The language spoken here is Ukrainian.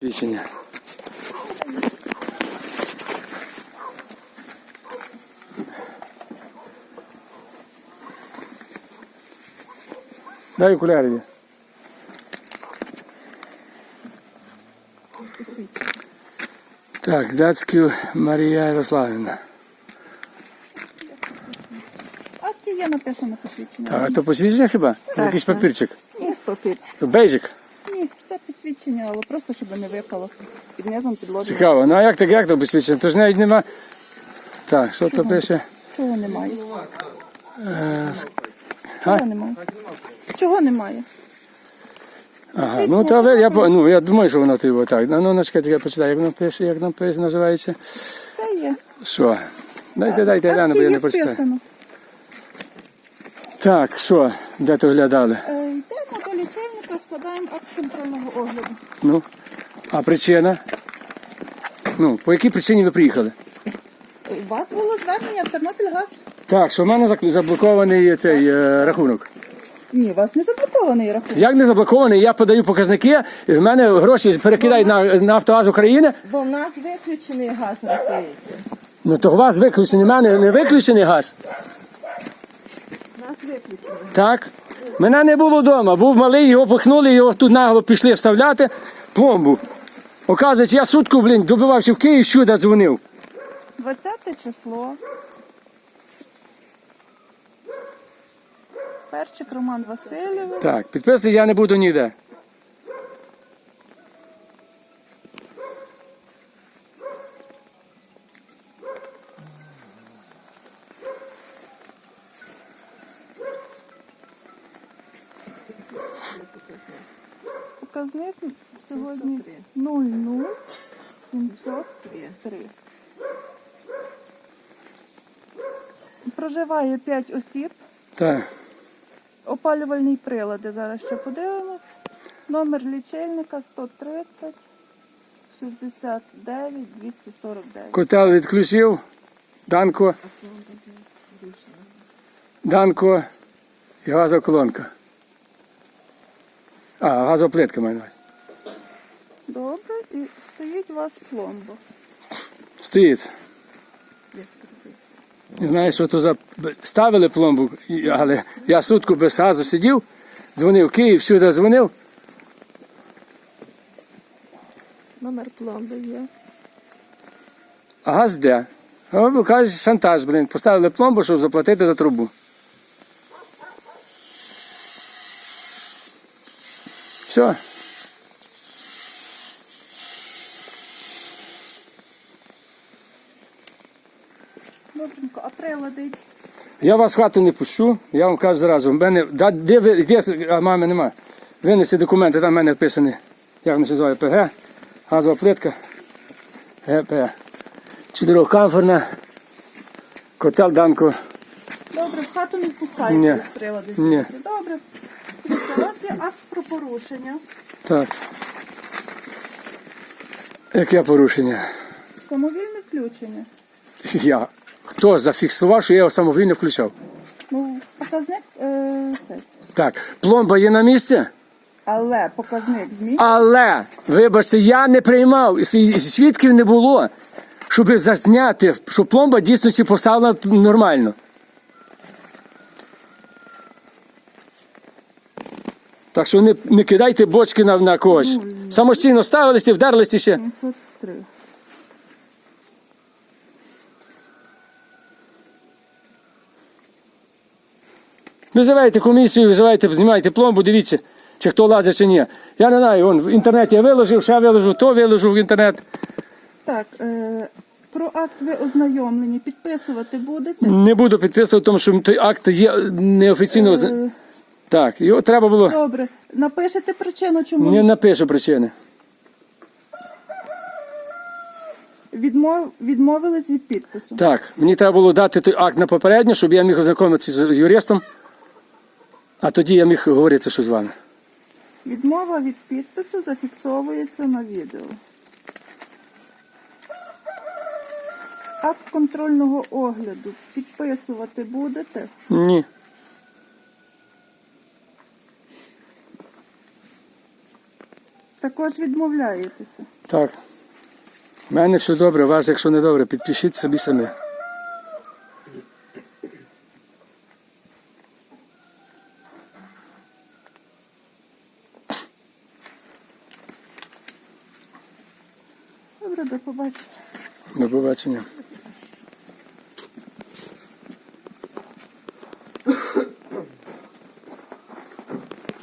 Свідчення. Дай окуляри. Так, Дацьків Марія Ярославівна. А ті є написано посвідчення. Так, а то посвідчення хіба? Це якийсь папірчик. Ні, папірчик. Бейджик. Ні, це посвідчення, але просто щоб не випало. Під низом підложено. Цікаво. Ну а як так, як то посвідчення? То ж навіть нема. Так, що то пише? Чого немає? Е, с- Чого немає? Чого немає? Ага, ну то ви, я, по- ну, я думаю, що воно то його так. Ну, ну, чекайте, я почитаю, як воно пише, як воно пише, називається. Це є. Що? Дайте, дайте, гляну, бо я є не почитаю. вписано. Так, що? Де то глядали? Е, Йдемо лічильника, складаємо акт контрольного огляду. Ну, а причина? Ну, по якій причині ви приїхали? У вас було звернення в Тернопільгаз? Так, що в мене зак- заблокований цей е, рахунок. Ні, у вас не заблокований рахунок. Як не заблокований, я подаю показники, і в мене гроші перекидають на, на Автогаз України. Бо в нас виключений газ знаходиться. Ну то у вас виключений, в мене не виключений газ. У нас виключений. Так? Мене не було вдома, був малий, його пихнули, його тут нагло пішли вставляти пломбу. Оказується, я сутку, блін, добивався в Київ, сюди дзвонив. 20 число. Перчик Роман Васильович. Так, підписувати я не буду ніде. Показник сьогодні 00703. Проживає 5 осіб. Так. Опалювальні прилади. Зараз ще подивимось. Номер лічильника 130 69 249. Котел відключив. Данко. Данко і газоколонка. А, газоплитка маю на увазі. Добре, і стоїть у вас пломба. Стоїть. Не знаю, що то за ставили пломбу, але я сутку без газу сидів, дзвонив в Київ, сюди дзвонив. Номер пломби є. А газ де? Каже, шантаж, блин. Поставили пломбу, щоб заплатити за трубу. Все. Добренько, а прилади Я вас в хату не пущу, я вам кажу зразу. В мене, да, де ви, де, а мами нема. Винеси документи, там в мене вписані. Як воно називає ПГ, газова плитка, ГП. Чотирикамфорна, котел Данко. Добре, в хату не впускають Ні. прилади. Ні. Добре. У вас є акт про порушення. Так. Яке порушення? Самовільне включення. Я. Хто зафіксував, що я його самовільно включав? Ну, показник е, це. Так, пломба є на місці, Але показник змін. але, вибачте, я не приймав, і свідків не було, щоб зазняти, що пломба дійсності поставлена нормально. Так що не, не кидайте бочки на, на когось. Самостійно ставилися, вдерлися ще. 703. Визивайте комісію, визивайте, знімайте пломбу, дивіться, чи хто лазить, чи ні. Я не знаю, он в інтернеті я виложив, ще виложу, то виложу в інтернет. Так, е, про акт ви ознайомлені. Підписувати будете? Не буду підписувати, тому що той акт є неофіційно. Е, Так, його треба було. добре. Напишете причину, чому Не напишу причини. відмов... відмовились від підпису. Так, мені треба було дати той акт на попереднє, щоб я міг ознайомитися з юристом, а тоді я міг говорити що з вами. Відмова від підпису зафіксовується на відео. Акт контрольного огляду підписувати будете? Ні. Також відмовляєтеся. Так. У мене все добре, у вас, якщо не добре, підпишіть собі самі. Добре, до побачення. До побачення.